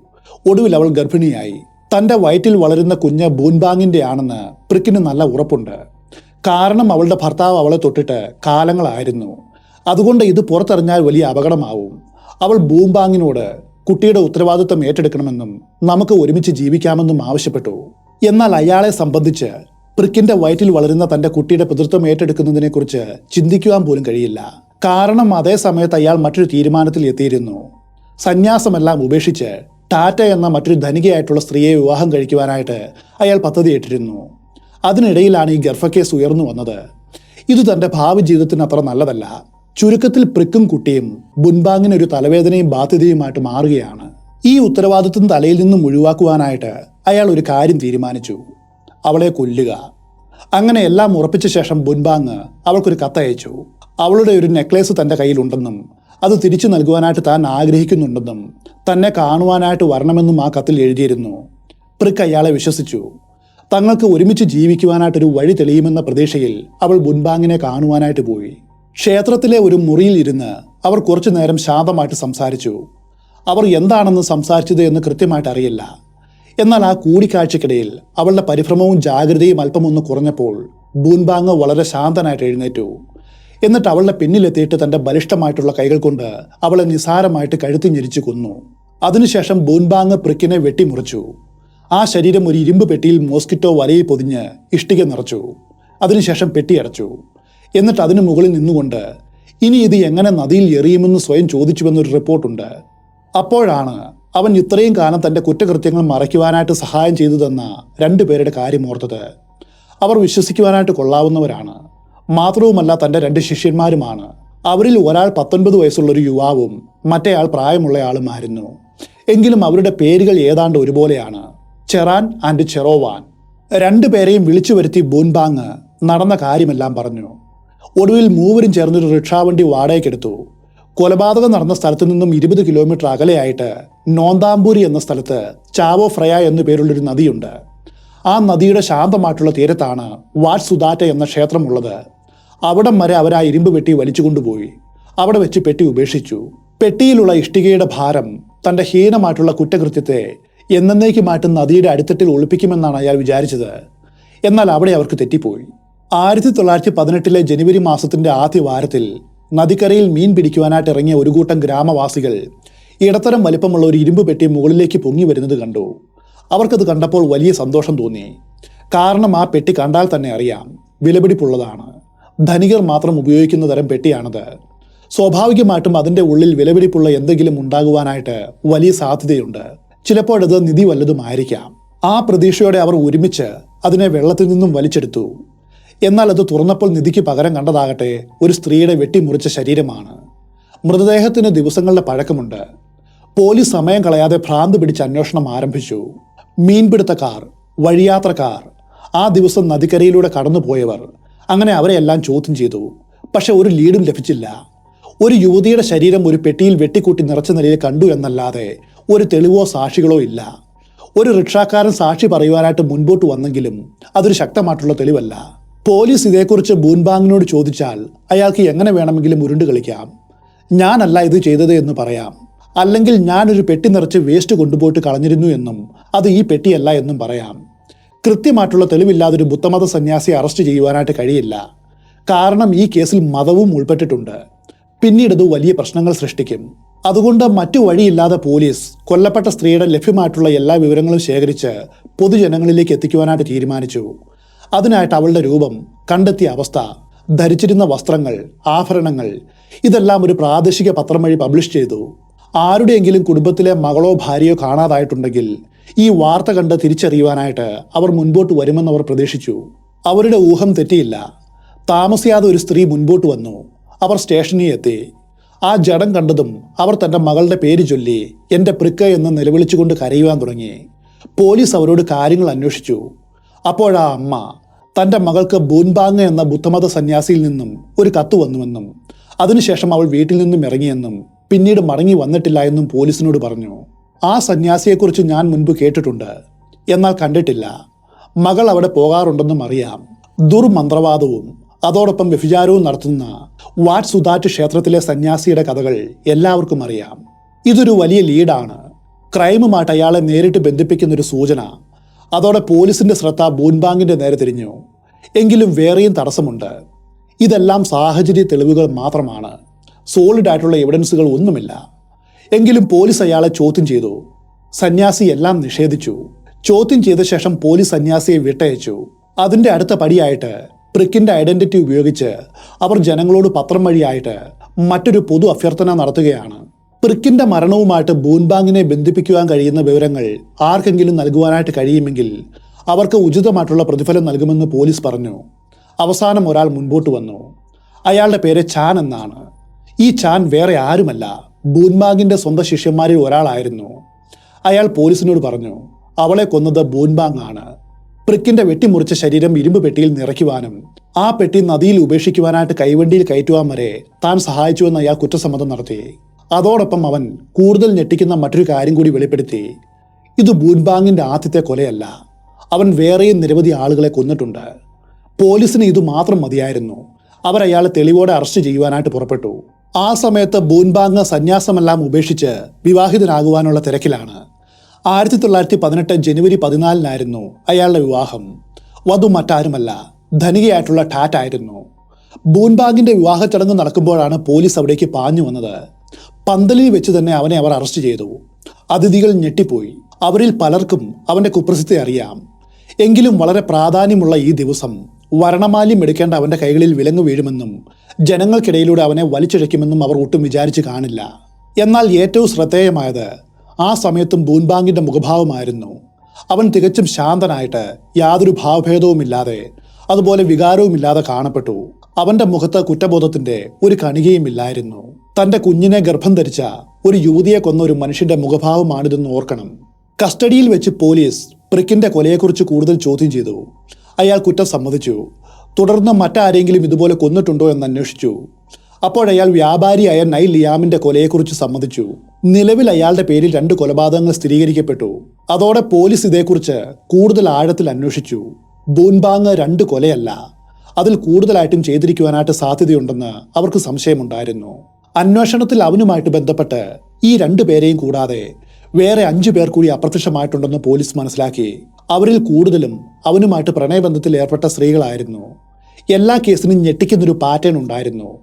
ഒടുവിൽ അവൾ ഗർഭിണിയായി. തന്റെ വയറ്റിൽ വളരുന്ന കുഞ്ഞ് ബൂൻബാങ്ങിന്റെ ആണെന്ന് പ്രിക്കിന് നല്ല ഉറപ്പുണ്ട്. കാരണം അവളുടെ ഭർത്താവ് അവളെ തൊട്ടിട്ട് കാലങ്ങളായിരുന്നു. അതുകൊണ്ട് ഇത് പുറത്തറിഞ്ഞാൽ വലിയ അപകടമാവും. അവൾ ബൂംബാങ്ങിനോട് കുട്ടിയുടെ ഉത്തരവാദിത്വം ഏറ്റെടുക്കണമെന്നും നമുക്ക് ഒരുമിച്ച് ജീവിക്കാമെന്നും ആവശ്യപ്പെട്ടു. എന്നാൽ അയാളെ സംബന്ധിച്ച് പ്രിക്കിന്റെ വയറ്റിൽ വളരുന്ന തന്റെ കുട്ടിയുടെ പിതൃത്വം ഏറ്റെടുക്കുന്നതിനെക്കുറിച്ച് ചിന്തിക്കുവാൻ പോലും കഴിയില്ല. കാരണം അതേ സമയത്ത് അയാൾ മറ്റൊരു തീരുമാനത്തിൽ എത്തിയിരുന്നു. സന്യാസമെല്ലാം ഉപേക്ഷിച്ച് ടാറ്റ എന്ന മറ്റൊരു ധനികയായിട്ടുള്ള സ്ത്രീയെ വിവാഹം കഴിക്കുവാനായിട്ട് അയാൾ പദ്ധതിയിട്ടിരുന്നു. അതിനിടയിലാണ് ഈ ഗർഭക്കേസ് ഉയർന്നു വന്നത്. ഇത് തന്റെ ഭാവി ജീവിതത്തിന് അത്ര നല്ലതല്ല. ചുരുക്കത്തിൽ പ്രിക്കും കുട്ടിയും ബുൻബാങ്ങിന് ഒരു തലവേദനയും ബാധ്യതയുമായിട്ട് മാറുകയാണ്. ഈ ഉത്തരവാദിത്വം തലയിൽ നിന്നും ഒഴിവാക്കുവാനായിട്ട് അയാൾ ഒരു കാര്യം തീരുമാനിച്ചു. അവളെ കൊല്ലുക. അങ്ങനെ എല്ലാം ഉറപ്പിച്ച ശേഷം ബുൻബാങ് അവൾക്കൊരു കത്തയച്ചു അവളുടെ ഒരു നെക്ലേസ് തന്റെ കയ്യിലുണ്ടെന്നും അത് തിരിച്ചു നൽകുവാനായിട്ട് താൻ ആഗ്രഹിക്കുന്നുണ്ടെന്നും തന്നെ കാണുവാനായിട്ട് വരണമെന്നും ആ കത്തിൽ എഴുതിയിരുന്നു. പ്രിക്ക് അയാളെ വിശ്വസിച്ചു. തങ്ങൾക്ക് ഒരുമിച്ച് ജീവിക്കുവാനായിട്ടൊരു വഴി തെളിയുമെന്ന പ്രതീക്ഷയിൽ അവൾ ബുൻബാങ്ങിനെ കാണുവാനായിട്ട് പോയി. ക്ഷേത്രത്തിലെ ഒരു മുറിയിൽ ഇരുന്ന് അവർ കുറച്ചു നേരം ശാന്തമായിട്ട് സംസാരിച്ചു. അവർ എന്താണെന്ന് സംസാരിച്ചത് എന്ന് കൃത്യമായിട്ട് അറിയില്ല. എന്നാൽ ആ കൂടിക്കാഴ്ചക്കിടയിൽ അവളുടെ പരിഭ്രമവും ജാഗ്രതയും അല്പമൊന്ന് കുറഞ്ഞപ്പോൾ ബൂൻബാങ് വളരെ ശാന്തനായിട്ട് എഴുന്നേറ്റു. എന്നിട്ട് അവളുടെ പിന്നിലെത്തിയിട്ട് തന്റെ ബലിഷ്ഠമായിട്ടുള്ള കൈകൾ കൊണ്ട് അവളെ നിസാരമായിട്ട് കഴുത്തി ഞെരിച്ചു കൊന്നു. അതിനുശേഷം ബൂൻബാങ് പ്രിക്കിനെ വെട്ടിമുറിച്ചു. ആ ശരീരം ഒരു ഇരുമ്പ് പെട്ടിയിൽ മോസ്കിറ്റോ വലയിൽ പൊതിഞ്ഞ് ഇഷ്ടിക നിറച്ചു. അതിനുശേഷം പെട്ടി അടച്ചു. എന്നിട്ട് അതിനു മുകളിൽ നിന്നുകൊണ്ട് ഇനി ഇത് എങ്ങനെ നദിയിൽ എറിയുമെന്ന് സ്വയം ചോദിച്ചുവെന്നൊരു റിപ്പോർട്ടുണ്ട്. അപ്പോഴാണ് അവൻ ഇത്രയും കാലം തന്റെ കുറ്റകൃത്യങ്ങൾ മറയ്ക്കുവാനായിട്ട് സഹായം ചെയ്തു തന്ന രണ്ടുപേരുടെ കാര്യം ഓർത്തത്. അവർ വിശ്വസിക്കുവാനായിട്ട് കൊള്ളാവുന്നവരാണ്. മാത്രവുമല്ല തന്റെ രണ്ട് ശിഷ്യന്മാരുമാണ്. അവരിൽ ഒരാൾ പത്തൊൻപത് വയസ്സുള്ള ഒരു യുവാവും മറ്റേയാൾ പ്രായമുള്ളയാളുമായിരുന്നു എങ്കിലും അവരുടെ പേരുകൾ ഏതാണ്ട് ഒരുപോലെയാണ്. ചെറാൻ ആൻഡ് ചെറോവാൻ രണ്ടുപേരെയും വിളിച്ചു വരുത്തി ബൂൻബാങ് നടന്ന കാര്യമെല്ലാം പറഞ്ഞു. ഒടുവിൽ മൂവരും ചേർന്നൊരു റിക്ഷാവണ്ടി വാടകയ്ക്കെടുത്തു. കൊലപാതകം നടന്ന സ്ഥലത്തു നിന്നും ഇരുപത് കിലോമീറ്റർ അകലെയായിട്ട് നോന്താമ്പൂരി എന്ന സ്ഥലത്ത് ചാവോ ഫ്രയ എന്നു പേരുള്ളൊരു നദിയുണ്ട്. ആ നദിയുടെ ശാന്തമായിട്ടുള്ള തീരത്താണ് വാഷ് സുദാറ്റ എന്ന ക്ഷേത്രമുള്ളത്. അവിടം വരെ അവർ ആ ഇരുമ്പ് പെട്ടി വലിച്ചുകൊണ്ടുപോയി. അവിടെ വെച്ച് പെട്ടി ഉപേക്ഷിച്ചു. പെട്ടിയിലുള്ള ഇഷ്ടികയുടെ ഭാരം തന്റെ ഹീനമായിട്ടുള്ള കുറ്റകൃത്യത്തെ എന്നേക്കുമായിട്ട് നദിയുടെ അടിത്തട്ടിൽ ഒളിപ്പിക്കുമെന്നാണ് അയാൾ വിചാരിച്ചത്. എന്നാൽ അവിടെ അവർക്ക് തെറ്റിപ്പോയി. ആയിരത്തി തൊള്ളായിരത്തി പതിനെട്ടിലെ ജനുവരി മാസത്തിന്റെ ആദ്യ വാരത്തിൽ നദിക്കരയിൽ മീൻ പിടിക്കുവാനായിട്ട് ഇറങ്ങിയ ഒരു കൂട്ടം ഗ്രാമവാസികൾ ഇടത്തരം വലിപ്പമുള്ള ഒരു ഇരുമ്പ് പെട്ടി മുകളിലേക്ക് പൊങ്ങി വരുന്നത് കണ്ടു. അവർക്കത് കണ്ടപ്പോൾ വലിയ സന്തോഷം തോന്നി. കാരണം ആ പെട്ടി കണ്ടാൽ തന്നെ അറിയാം. വിലപിടിപ്പുള്ളതാണ്. ധനികർ മാത്രം ഉപയോഗിക്കുന്ന തരം പെട്ടിയാണത്. സ്വാഭാവികമായിട്ടും അതിന്റെ ഉള്ളിൽ വിലപിടിപ്പുള്ള എന്തെങ്കിലും ഉണ്ടാകുവാനായിട്ട് വലിയ സാധ്യതയുണ്ട്. ചിലപ്പോഴത് നിധി വല്ലതുമായിരിക്കാം. ആ പ്രതീക്ഷയോടെ അവർ ഒരുമിച്ച് അതിനെ വെള്ളത്തിൽ നിന്നും വലിച്ചെടുത്തു. എന്നാൽ അത് തുറന്നപ്പോൾ നിധിക്ക് പകരം കണ്ടതാകട്ടെ ഒരു സ്ത്രീയുടെ വെട്ടിമുറിച്ച ശരീരമാണ്. മൃതദേഹത്തിന് ദിവസങ്ങളുടെ പഴക്കമുണ്ട്. പോലീസ് സമയം കളയാതെ ഭ്രാന്ത് പിടിച്ച് അന്വേഷണം ആരംഭിച്ചു. മീൻപിടുത്തക്കാർ വഴിയാത്രക്കാർ ആ ദിവസം നദിക്കരയിലൂടെ കടന്നുപോയവർ അങ്ങനെ അവരെയെല്ലാം ചോദ്യം ചെയ്തു. പക്ഷെ ഒരു ലീഡും ലഭിച്ചില്ല. ഒരു യുവതിയുടെ ശരീരം ഒരു പെട്ടിയിൽ വെട്ടിക്കൂട്ടി നിറച്ച നിലയിൽ കണ്ടു എന്നല്ലാതെ ഒരു തെളിവോ സാക്ഷികളോ ഇല്ല. ഒരു റിക്ഷാക്കാരൻ സാക്ഷി പറയുവാനായിട്ട് മുൻപോട്ട് വന്നെങ്കിലും അതൊരു ശക്തമായിട്ടുള്ള തെളിവല്ല. പോലീസ് ഇതേക്കുറിച്ച് ബൂൻബാങ്ങിനോട് ചോദിച്ചാൽ അയാൾക്ക് എങ്ങനെ വേണമെങ്കിലും ഉരുണ്ട് കളിക്കാം. ഞാനല്ല ഇത് ചെയ്തത് എന്ന് പറയാം. അല്ലെങ്കിൽ ഞാനൊരു പെട്ടി നിറച്ച് വേസ്റ്റ് കൊണ്ടുപോയിട്ട് കളഞ്ഞിരുന്നു എന്നും അത് ഈ പെട്ടിയല്ല എന്നും പറയാം. കൃത്യമായിട്ടുള്ള തെളിവില്ലാതെ ഒരു ബുദ്ധമത സന്യാസിയെ അറസ്റ്റ് ചെയ്യുവാനായിട്ട് കഴിയില്ല. കാരണം ഈ കേസിൽ മതവും ഉൾപ്പെട്ടിട്ടുണ്ട്. പിന്നീട് അത് വലിയ പ്രശ്നങ്ങൾ സൃഷ്ടിക്കും. അതുകൊണ്ട് മറ്റു വഴിയില്ലാതെ പോലീസ് കൊല്ലപ്പെട്ട സ്ത്രീയുടെ ലഭ്യമായിട്ടുള്ള എല്ലാ വിവരങ്ങളും ശേഖരിച്ച് പൊതുജനങ്ങളിലേക്ക് എത്തിക്കുവാനായിട്ട് തീരുമാനിച്ചു. അതിനായിട്ട് അവളുടെ രൂപം കണ്ടെത്തിയ അവസ്ഥ ധരിച്ചിരുന്ന വസ്ത്രങ്ങൾ ആഭരണങ്ങൾ ഇതെല്ലാം ഒരു പ്രാദേശിക പത്രം വഴി പബ്ലിഷ് ചെയ്തു. ആരുടെയെങ്കിലും കുടുംബത്തിലെ മകളോ ഭാര്യയോ കാണാതായിട്ടുണ്ടെങ്കിൽ ഈ വാർത്ത കണ്ട് തിരിച്ചറിയുവാനായിട്ട് അവർ മുൻപോട്ട് വരുമെന്ന് അവർ പ്രതീക്ഷിച്ചു. അവരുടെ ഊഹം തെറ്റിയില്ല. താമസിയാതെ ഒരു സ്ത്രീ മുൻപോട്ട് വന്നു. അവർ സ്റ്റേഷനിൽ എത്തി. ആ ജഡം കണ്ടതും അവർ തന്റെ മകളുടെ പേര് ചൊല്ലി എന്റെ പ്രിക്ക എന്ന് നിലവിളിച്ചുകൊണ്ട് കരയുവാൻ തുടങ്ങി. പോലീസ് അവരോട് കാര്യങ്ങൾ അന്വേഷിച്ചു. അപ്പോഴാ അമ്മ തന്റെ മകൾക്ക് ബൂൻബാങ് എന്ന ബുദ്ധമത സന്യാസിയിൽ നിന്നും ഒരു കത്ത് വന്നുവെന്നും അതിനുശേഷം അവൾ വീട്ടിൽ നിന്നും ഇറങ്ങിയെന്നും പിന്നീട് മടങ്ങി വന്നിട്ടില്ല എന്നും പോലീസിനോട് പറഞ്ഞു. ആ സന്യാസിയെക്കുറിച്ച് ഞാൻ മുൻപ് കേട്ടിട്ടുണ്ട്. എന്നാൽ കണ്ടിട്ടില്ല. മകൾ അവിടെ പോകാറുണ്ടെന്നും അറിയാം. ദുർമന്ത്രവാദവും അതോടൊപ്പം വ്യഭിചാരവും നടത്തുന്ന വാട്ട് സുദാറ്റ് ക്ഷേത്രത്തിലെ സന്യാസിയുടെ കഥകൾ എല്ലാവർക്കും അറിയാം. ഇതൊരു വലിയ ലീഡാണ്. ക്രൈമുമായിട്ട് അയാളെ നേരിട്ട് ബന്ധിപ്പിക്കുന്ന ഒരു സൂചന. അതോടെ പോലീസിന്റെ ശ്രദ്ധ ബൂൻബാങ്ങിന്റെ നേരെ തിരിഞ്ഞു. എങ്കിലും വേറെയും തടസ്സമുണ്ട്. ഇതെല്ലാം സാഹചര്യ തെളിവുകൾ മാത്രമാണ്. സോളിഡ് ആയിട്ടുള്ള എവിഡൻസുകൾ ഒന്നുമില്ല. എങ്കിലും പോലീസ് അയാളെ ചോദ്യം ചെയ്തു. സന്യാസി എല്ലാം നിഷേധിച്ചു. ചോദ്യം ചെയ്ത ശേഷം പോലീസ് സന്യാസിയെ വിട്ടയച്ചു. അതിന്റെ അടുത്ത പടിയായിട്ട് പ്രിക്കിന്റെ ഐഡന്റിറ്റി ഉപയോഗിച്ച് അവർ ജനങ്ങളോട് പത്രം വഴിയായിട്ട് മറ്റൊരു പൊതു അഭ്യർത്ഥന നടത്തുകയാണ്. പ്രിക്കിന്റെ മരണവുമായിട്ട് ബൂൻബാങ്ങിനെ ബന്ധിപ്പിക്കുവാൻ കഴിയുന്ന വിവരങ്ങൾ ആർക്കെങ്കിലും നൽകുവാനായിട്ട് കഴിയുമെങ്കിൽ അവർക്ക് ഉചിതമായിട്ടുള്ള പ്രതിഫലം നൽകുമെന്ന് പോലീസ് പറഞ്ഞു. അവസാനം ഒരാൾ മുൻപോട്ട് വന്നു. അയാളുടെ പേര് ചാൻ എന്നാണ്. ഈ ചാൻ വേറെ ആരുമല്ല ബൂൻബാങ്ങിന്റെ സ്വന്തം ശിഷ്യന്മാരിൽ ഒരാളായിരുന്നു. അയാൾ പോലീസിനോട് പറഞ്ഞു അവളെ കൊന്നത് ബൂൻബാങ് ആണ് പ്രിക്കിന്റെ വെട്ടിമുറിച്ച ശരീരം ഇരുമ്പ് പെട്ടിയിൽ നിറയ്ക്കുവാനും ആ പെട്ടി നദിയിൽ ഉപേക്ഷിക്കുവാനായിട്ട് കൈവണ്ടിയിൽ കയറ്റുവാൻ വരെ താൻ സഹായിച്ചുവെന്ന് അയാൾ കുറ്റസമ്മതം നടത്തി. അതോടൊപ്പം അവൻ കൂടുതൽ ഞെട്ടിക്കുന്ന മറ്റൊരു കാര്യം കൂടി വെളിപ്പെടുത്തി. ഇത് ബൂൻബാങ്ങിന്റെ ആദ്യത്തെ കൊലയല്ല. അവൻ വേറെയും നിരവധി ആളുകളെ കൊന്നിട്ടുണ്ട്. പോലീസിന് ഇത് മാത്രം മതിയായിരുന്നു. അവരയാളെ തെളിവോടെ അറസ്റ്റ് ചെയ്യുവാനായിട്ട് പുറപ്പെട്ടു. ആ സമയത്ത് ബൂൻബാങ് സന്യാസമെല്ലാം ഉപേക്ഷിച്ച് വിവാഹിതനാകുവാനുള്ള തിരക്കിലാണ്. ആയിരത്തി തൊള്ളായിരത്തി പതിനെട്ട് ജനുവരി പതിനാലിനായിരുന്നു അയാളുടെ വിവാഹം. വധു മറ്റാരുമല്ല ധനികയായിട്ടുള്ള ടാറ്റ് ആയിരുന്നു. ബൂൻബാഗിന്റെ വിവാഹ ചടങ്ങ് നടക്കുമ്പോഴാണ് പോലീസ് അവിടേക്ക് പാഞ്ഞു വന്നത്. പന്തലിൽ വെച്ച് തന്നെ അവനെ അവർ അറസ്റ്റ് ചെയ്തു. അതിഥികൾ ഞെട്ടിപ്പോയി. അവരിൽ പലർക്കും അവന്റെ കുപ്രസിദ്ധി അറിയാം. എങ്കിലും വളരെ പ്രാധാന്യമുള്ള ഈ ദിവസം വരണമാല്യം എടുക്കേണ്ട അവന്റെ കൈകളിൽ വിലങ്ങ് വീഴുമെന്നും ജനങ്ങൾക്കിടയിലൂടെ അവനെ വലിച്ചിഴയ്ക്കുമെന്നും അവർ ഒട്ടും വിചാരിച്ചു കാണില്ല. എന്നാൽ ഏറ്റവും ശ്രദ്ധേയമായത് ആ സമയത്തും ബൂൻബാങ്ങിന്റെ മുഖഭാവമായിരുന്നു. അവൻ തികച്ചും ശാന്തനായിട്ട് യാതൊരു ഭാവഭേദവുമില്ലാതെ അതുപോലെ വികാരവുമില്ലാതെ കാണപ്പെട്ടു. അവന്റെ മുഖത്ത് കുറ്റബോധത്തിന്റെ ഒരു കണികയുമില്ലായിരുന്നു. തന്റെ കുഞ്ഞിനെ ഗർഭം ധരിച്ച ഒരു യുവതിയെ കൊന്ന ഒരു മനുഷ്യന്റെ മുഖഭാവമാണിതെന്ന് ഓർക്കണം. കസ്റ്റഡിയിൽ വെച്ച് പോലീസ് പ്രിക്കിന്റെ കൊലയെക്കുറിച്ച് കൂടുതൽ ചോദ്യം ചെയ്തു. അയാൾ കുറ്റം സമ്മതിച്ചു. തുടർന്ന് മറ്റാരെങ്കിലും ഇതുപോലെ കൊന്നിട്ടുണ്ടോ എന്ന് അന്വേഷിച്ചു. അപ്പോൾ അയാൾ വ്യാപാരിയായ നൈ ലിയാമിന്റെ കൊലയെക്കുറിച്ച് സമ്മതിച്ചു. നിലവിൽ അയാളുടെ പേരിൽ രണ്ട് കൊലപാതകങ്ങൾ സ്ഥിരീകരിക്കപ്പെട്ടു. അതോടെ പോലീസ് ഇതേക്കുറിച്ച് കൂടുതൽ ആഴത്തിൽ അന്വേഷിച്ചു. ബൂൻബാങ് രണ്ട് കൊലയല്ല. അതിൽ കൂടുതലായിട്ടും ചെയ്തിരിക്കുവാനായിട്ട് സാധ്യതയുണ്ടെന്ന് അവർക്ക് സംശയമുണ്ടായിരുന്നു. അന്വേഷണത്തിൽ അവനുമായിട്ട് ബന്ധപ്പെട്ട് ഈ രണ്ടു പേരെയും കൂടാതെ വേറെ അഞ്ചു പേർ കൂടി അപ്രത്യക്ഷമായിട്ടുണ്ടെന്ന് പോലീസ് മനസ്സിലാക്കി അവരിൽ കൂടുതലും അവനുമായിട്ട് പ്രണയബന്ധത്തിൽ ഏർപ്പെട്ട സ്ത്രീകളായിരുന്നു. എല്ലാ കേസിനും ഞെട്ടിക്കുന്നൊരു പാറ്റേൺ ഉണ്ടായിരുന്നു.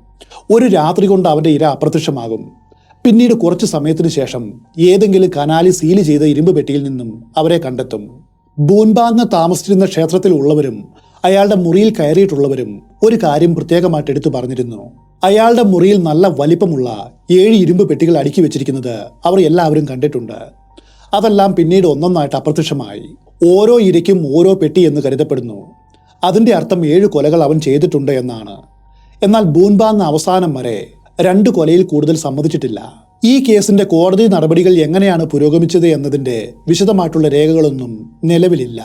ഒരു രാത്രി കൊണ്ട് അവന്റെ ഇര അപ്രത്യക്ഷമാകും. പിന്നീട് കുറച്ചു സമയത്തിന് ശേഷം ഏതെങ്കിലും കനാലി സീൽ ചെയ്ത ഇരുമ്പ് പെട്ടിയിൽ നിന്നും അവരെ കണ്ടെത്തും. ബൂൻബാങ് താമസിച്ചിരുന്ന ക്ഷേത്രത്തിൽ ഉള്ളവരും അയാളുടെ മുറിയിൽ കയറിയിട്ടുള്ളവരും ഒരു കാര്യം പ്രത്യേകമായിട്ട് എടുത്തു പറഞ്ഞിരുന്നു. അയാളുടെ മുറിയിൽ നല്ല വലിപ്പമുള്ള ഏഴ് ഇരുമ്പ് പെട്ടികൾ അടുക്കി വെച്ചിരിക്കുന്നത് അവർ എല്ലാവരും കണ്ടിട്ടുണ്ട്. അതെല്ലാം പിന്നീട് ഒന്നൊന്നായിട്ട് അപ്രത്യക്ഷമായി. ഓരോ ഇരയ്ക്കും ഓരോ പെട്ടി എന്ന് കരുതപ്പെടുന്നു. അതിന്റെ അർത്ഥം ഏഴ് കൊലകൾ അവൻ ചെയ്തിട്ടുണ്ട് എന്നാണ്. എന്നാൽ ബൂൻബാങ് അവസാനം വരെ രണ്ട് കൊലയിൽ കൂടുതൽ സമ്മതിച്ചിട്ടില്ല. ഈ കേസിന്റെ കോടതി നടപടികൾ എങ്ങനെയാണ് പുരോഗമിച്ചത് എന്നതിന്റെ വിശദമായിട്ടുള്ള രേഖകളൊന്നും നിലവിലില്ല.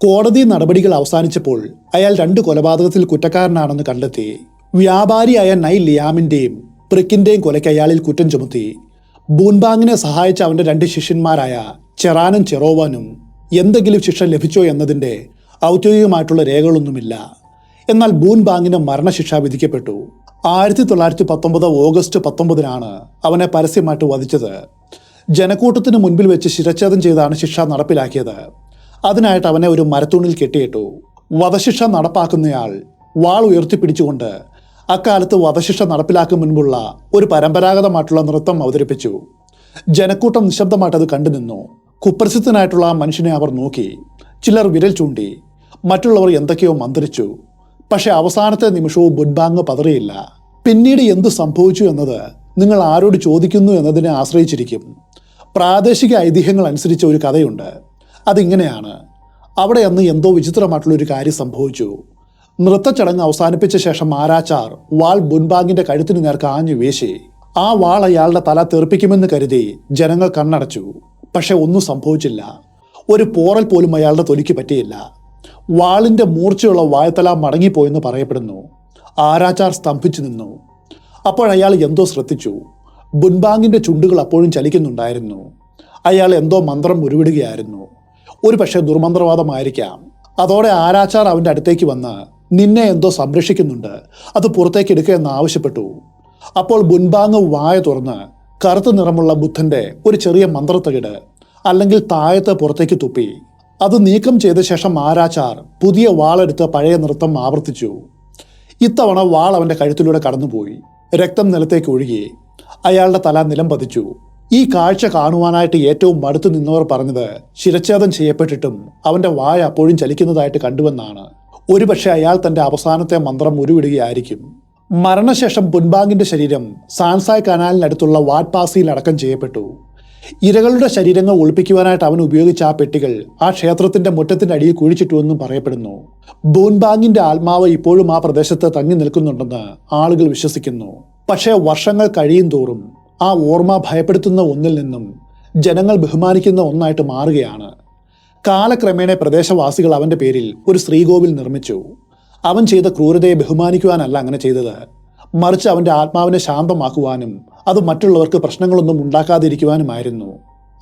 കോടതി നടപടികൾ അവസാനിച്ചപ്പോൾ അയാൾ രണ്ട് കൊലപാതകത്തിൽ കുറ്റക്കാരനാണെന്ന് കണ്ടെത്തി. വ്യാപാരിയായ നൈ ലിയാമിന്റെയും പ്രിക്കിന്റെയും കൊലയ്ക്ക് അയാളിൽ കുറ്റം ചുമത്തി. ബൂൻബാങ്ങിനെ സഹായിച്ച അവന്റെ രണ്ട് ശിഷ്യന്മാരായ ചെറാനും ചെറോവാനും എന്തെങ്കിലും ശിക്ഷ ലഭിച്ചോ എന്നതിന്റെ ഔദ്യോഗികമായിട്ടുള്ള രേഖകളൊന്നുമില്ല. എന്നാൽ ബൂൻബാങ്ങിന് മരണശിക്ഷ വിധിക്കപ്പെട്ടു. ആയിരത്തി തൊള്ളായിരത്തി പത്തൊമ്പത് ഓഗസ്റ്റ് പത്തൊമ്പതിനാണ് അവനെ പരസ്യമായിട്ട് വധിച്ചത്. ജനക്കൂട്ടത്തിന് മുൻപിൽ വെച്ച് ശിരച്ഛേദം ചെയ്താണ് ശിക്ഷ നടപ്പിലാക്കിയത്. അതിനായിട്ട് അവനെ ഒരു മരത്തൂണിൽ കെട്ടിയിട്ടു. വധശിക്ഷ നടപ്പാക്കുന്നയാൾ വാൾ ഉയർത്തിപ്പിടിച്ചുകൊണ്ട് അക്കാലത്ത് വധശിക്ഷ നടപ്പിലാക്കും മുൻപുള്ള ഒരു പരമ്പരാഗതമായിട്ടുള്ള നൃത്തം അവതരിപ്പിച്ചു. ജനക്കൂട്ടം നിശബ്ദമായിട്ടത് കണ്ടുനിന്നു കുപ്രസിദ്ധനായിട്ടുള്ള ആ മനുഷ്യനെ അവർ നോക്കി. ചിലർ വിരൽ ചൂണ്ടി. മറ്റുള്ളവർ എന്തൊക്കെയോ മന്ത്രിച്ചു. പക്ഷെ അവസാനത്തെ നിമിഷവും ബുഡ്ബാങ് പതറിയില്ല. പിന്നീട് എന്ത് സംഭവിച്ചു എന്നത് നിങ്ങൾ ആരോട് ചോദിക്കുന്നു എന്നതിനെ ആശ്രയിച്ചിരിക്കും. പ്രാദേശിക ഐതിഹ്യങ്ങൾ അനുസരിച്ച ഒരു കഥയുണ്ട്. അതിങ്ങനെയാണ്. അവിടെ അന്ന് എന്തോ വിചിത്രമായിട്ടുള്ളൊരു കാര്യം സംഭവിച്ചു. നൃത്തച്ചടങ്ങ് അവസാനിപ്പിച്ച ശേഷം ആരാച്ചാർ വാൾ ബുൻബാങ്ങിന്റെ കഴുത്തിന് നേർക്ക് ആഞ്ഞു വീശി. ആ വാൾ അയാളുടെ തല തെറിപ്പിക്കുമെന്ന് കരുതി ജനങ്ങൾ കണ്ണടച്ചു. പക്ഷെ ഒന്നും സംഭവിച്ചില്ല. ഒരു പോറൽ പോലും അയാളുടെ തൊലിക്ക് പറ്റിയില്ല. വാളിന്റെ മൂർച്ചയുള്ള വായത്തല മടങ്ങിപ്പോയെന്ന് പറയപ്പെടുന്നു. ആരാച്ചാർ സ്തംഭിച്ചു നിന്നു. അപ്പോഴയാൾ എന്തോ ശ്രദ്ധിച്ചു. ബുൻബാങ്ങിന്റെ ചുണ്ടുകൾ അപ്പോഴും ചലിക്കുന്നുണ്ടായിരുന്നു. അയാൾ എന്തോ മന്ത്രം ഉരുവിടുകയായിരുന്നു. ഒരു പക്ഷേ ദുർമന്ത്രവാദമായിരിക്കാം. അതോടെ ആരാച്ചാർ അവന്റെ അടുത്തേക്ക് വന്ന് നിന്നെ എന്തോ സംരക്ഷിക്കുന്നുണ്ട്. അത് പുറത്തേക്ക് എടുക്കുക എന്ന് ആവശ്യപ്പെട്ടു. അപ്പോൾ ബുൻബാങ് വായ തുറന്ന് കറുത്ത നിറമുള്ള ബുദ്ധന്റെ ഒരു ചെറിയ മന്ത്രത്തകിട് അല്ലെങ്കിൽ താഴത്ത് പുറത്തേക്ക് തുപ്പി അത് നീക്കം ചെയ്ത ശേഷം ആരാച്ചാർ പുതിയ വാളെടുത്ത് പഴയ നൃത്തം ആവർത്തിച്ചു. ഇത്തവണ വാൾ അവന്റെ കഴുത്തിലൂടെ കടന്നുപോയി. രക്തം നിലത്തേക്ക് ഒഴുകി. അയാളുടെ തല നിലം പതിച്ചു. ഈ കാഴ്ച കാണുവാനായിട്ട് ഏറ്റവും അടുത്തു നിന്നവർ പറഞ്ഞത് ശിരച്ഛേദം ചെയ്യപ്പെട്ടിട്ടും അവന്റെ വായ അപ്പോഴും ചലിക്കുന്നതായിട്ട് കണ്ടുവെന്നാണ്. ഒരുപക്ഷെ അയാൾ തന്റെ അവസാനത്തെ മന്ത്രം ഉരുവിടുകയായിരിക്കും. മരണശേഷം പുൻബാങ്കിന്റെ ശരീരം സാൻസായ് കനാലിനടുത്തുള്ള വാട്ട്പാസിയിൽ അടക്കം ചെയ്യപ്പെട്ടു. ഇരകളുടെ ശരീരങ്ങൾ ഒളിപ്പിക്കുവാനായിട്ട് അവൻ ഉപയോഗിച്ച ആ പെട്ടികൾ ആ ക്ഷേത്രത്തിന്റെ മുറ്റത്തിന്റെ അടിയിൽ കുഴിച്ചിട്ടുവെന്നും പറയപ്പെടുന്നു. ബോൻബാങ്ങിന്റെ ആത്മാവ് ഇപ്പോഴും ആ പ്രദേശത്ത് തങ്ങി നിൽക്കുന്നുണ്ടെന്ന് ആളുകൾ വിശ്വസിക്കുന്നു. പക്ഷേ വർഷങ്ങൾ കഴിയും തോറും ആ ഓർമ്മ ഭയപ്പെടുത്തുന്ന ഒന്നിൽ നിന്നും ജനങ്ങൾ ബഹുമാനിക്കുന്ന ഒന്നായിട്ട് മാറുകയാണ്. കാലക്രമേണ പ്രദേശവാസികൾ അവന്റെ പേരിൽ ഒരു ശ്രീകോവിൽ നിർമ്മിച്ചു. അവൻ ചെയ്ത ക്രൂരതയെ ബഹുമാനിക്കുവാനല്ല അങ്ങനെ ചെയ്തത്. മറിച്ച് അവന്റെ ആത്മാവിനെ ശാന്തമാക്കുവാനും അത് മറ്റുള്ളവർക്ക് പ്രശ്നങ്ങളൊന്നും ഉണ്ടാക്കാതിരിക്കുവാനുമായിരുന്നു.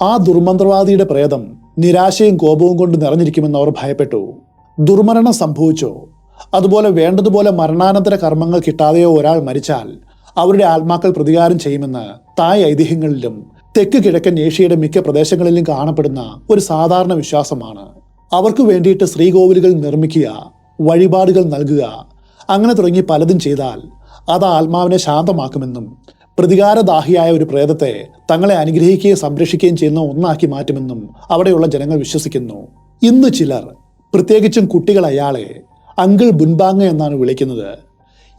ആ ദുർമന്ത്രവാദിയുടെ പ്രേതം നിരാശയും കോപവും കൊണ്ട് നിറഞ്ഞിരിക്കുമെന്ന് അവർ ഭയപ്പെട്ടു. ദുർമരണം സംഭവിച്ചോ. അതുപോലെ വേണ്ടതുപോലെ മരണാനന്തര കർമ്മങ്ങൾ കിട്ടാതെയോ ഒരാൾ മരിച്ചാൽ അവരുടെ ആത്മാക്കൾ പ്രതികാരം ചെയ്യുമെന്ന് തായ് ഐതിഹ്യങ്ങളിലും തെക്ക് കിഴക്കൻ ഏഷ്യയുടെ മിക്ക പ്രദേശങ്ങളിലും കാണപ്പെടുന്ന ഒരു സാധാരണ വിശ്വാസമാണ്. അവർക്ക് വേണ്ടിയിട്ട് ശ്രീകോവിലുകൾ നിർമ്മിക്കുക വഴിപാടുകൾ നൽകുക അങ്ങനെ തുടങ്ങി പലതും ചെയ്താൽ അത് ആത്മാവിനെ ശാന്തമാക്കുമെന്നും പ്രതികാരദാഹിയായ ഒരു പ്രേതത്തെ തങ്ങളെ അനുഗ്രഹിക്കുകയും സംരക്ഷിക്കുകയും ചെയ്യുന്ന ഒന്നാക്കി മാറ്റുമെന്നും അവിടെയുള്ള ജനങ്ങൾ വിശ്വസിക്കുന്നു. ഇന്ന് ചിലർ പ്രത്യേകിച്ചും കുട്ടികൾ അയാളെ അങ്കിൾ ബുൻബാങ് എന്നാണ് വിളിക്കുന്നത്.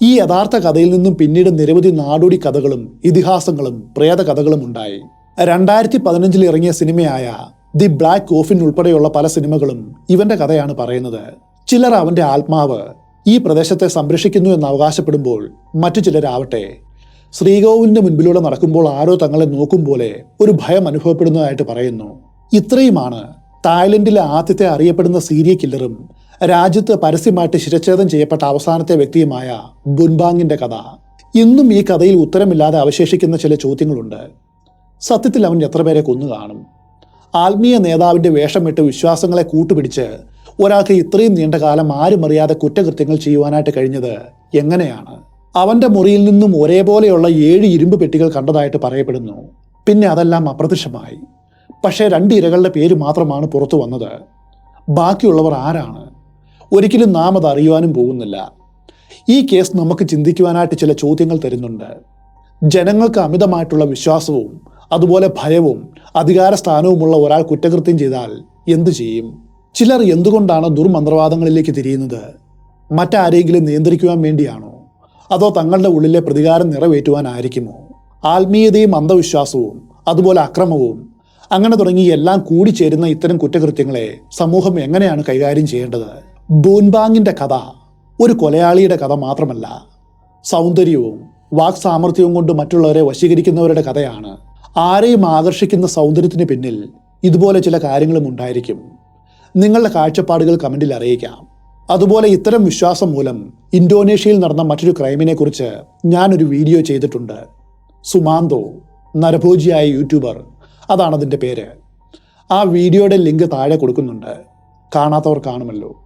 ഈ യഥാർത്ഥ കഥയിൽ നിന്നും പിന്നീട് നിരവധി നാടോടി കഥകളും ഇതിഹാസങ്ങളും പ്രേത കഥകളും ഉണ്ടായി. രണ്ടായിരത്തി പതിനഞ്ചിൽ ഇറങ്ങിയ സിനിമയായ ദി ബ്ലാക്ക് ഓഫിൻ ഉൾപ്പെടെയുള്ള പല സിനിമകളും ഇവന്റെ കഥയാണ് പറയുന്നത്. ചിലർ അവന്റെ ആത്മാവ് ഈ പ്രദേശത്തെ സംരക്ഷിക്കുന്നു എന്ന് അവകാശപ്പെടുമ്പോൾ മറ്റു ചിലരാവട്ടെ ശ്രീകോവിലിന്റെ മുൻപിലൂടെ നടക്കുമ്പോൾ ആരോ തങ്ങളെ നോക്കും പോലെ ഒരു ഭയം അനുഭവപ്പെടുന്നതായിട്ട് പറയുന്നു. ഇത്രയുമാണ് തായ്ലൻഡിലെ ആദ്യത്തെ അറിയപ്പെടുന്ന സീരിയ കില്ലറും രാജ്യത്ത് പരസ്യമായിട്ട് ശിരച്ഛേദം ചെയ്യപ്പെട്ട അവസാനത്തെ വ്യക്തിയുമായ ബുൻബാങ്ങിന്റെ കഥ. ഇന്നും ഈ കഥയിൽ ഉത്തരമില്ലാതെ അവശേഷിക്കുന്ന ചില ചോദ്യങ്ങളുണ്ട്. സത്യത്തിൽ അവൻ എത്ര പേരെ കൊന്നു കാണും? ആത്മീയ നേതാവിന്റെ വേഷമിട്ട് വിശ്വാസങ്ങളെ കൂട്ടുപിടിച്ച് ഒരാൾക്ക് ഇത്രയും നീണ്ട കാലം ആരും അറിയാതെ കുറ്റകൃത്യങ്ങൾ ചെയ്യുവാനായിട്ട് കഴിഞ്ഞത് എങ്ങനെയാണ്? അവന്റെ മുറിയിൽ നിന്നും ഒരേപോലെയുള്ള ഏഴ് ഇരുമ്പ് പെട്ടികൾ കണ്ടതായിട്ട് പറയപ്പെടുന്നു. പിന്നെ അതെല്ലാം അപ്രത്യക്ഷമായി. പക്ഷേ രണ്ട് ഇരകളുടെ പേര് മാത്രമാണ് പുറത്തു വന്നത്. ബാക്കിയുള്ളവർ ആരാണ്? ഒരിക്കലും നാം അത് അറിയുവാനും പോകുന്നില്ല. ഈ കേസ് നമുക്ക് ചിന്തിക്കുവാനായിട്ട് ചില ചോദ്യങ്ങൾ തരുന്നുണ്ട്. ജനങ്ങൾക്ക് അമിതമായിട്ടുള്ള വിശ്വാസവും അതുപോലെ ഭയവും അധികാര സ്ഥാനവുമുള്ള ഒരാൾ കുറ്റകൃത്യം ചെയ്താൽ എന്തു ചെയ്യും? ചിലർ എന്തുകൊണ്ടാണ് ദുർമന്ത്രവാദങ്ങളിലേക്ക് തിരിയുന്നത്? മറ്റാരെങ്കിലും നിയന്ത്രിക്കുവാൻ വേണ്ടിയാണോ? അതോ തങ്ങളുടെ ഉള്ളിലെ പ്രതികാരം നിറവേറ്റുവാനായിരിക്കുമോ? ആത്മീയതയും അന്ധവിശ്വാസവും അതുപോലെ അക്രമവും അങ്ങനെ തുടങ്ങി എല്ലാം കൂടി കൂടിച്ചേരുന്ന ഇത്തരം കുറ്റകൃത്യങ്ങളെ സമൂഹം എങ്ങനെയാണ് കൈകാര്യം ചെയ്യേണ്ടത്? ബൂൻബാങ്ങിന്റെ കഥ ഒരു കൊലയാളിയുടെ കഥ മാത്രമല്ല. സൗന്ദര്യവും വാക് സാമർഥ്യവും കൊണ്ട് മറ്റുള്ളവരെ വശീകരിക്കുന്നവരുടെ കഥയാണ്. ആരെയും ആകർഷിക്കുന്ന സൗന്ദര്യത്തിന് പിന്നിൽ ഇതുപോലെ ചില കാര്യങ്ങളും ഉണ്ടായിരിക്കും. നിങ്ങളുടെ കാഴ്ചപ്പാടുകൾ കമന്റിൽ അറിയിക്കാം. അതുപോലെ ഇത്തരം വിശ്വാസം മൂലം ഇന്തോനേഷ്യയിൽ നടന്ന മറ്റൊരു ക്രൈമിനെ കുറിച്ച് ഞാനൊരു വീഡിയോ ചെയ്തിട്ടുണ്ട്. സുമാന്തോ നരഭോജിയായ യൂട്യൂബർ. അതാണ് അതിന്റെ പേര്. ആ വീഡിയോയുടെ ലിങ്ക് താഴെ കൊടുക്കുന്നുണ്ട്. കാണാത്തവർ കാണുമല്ലോ.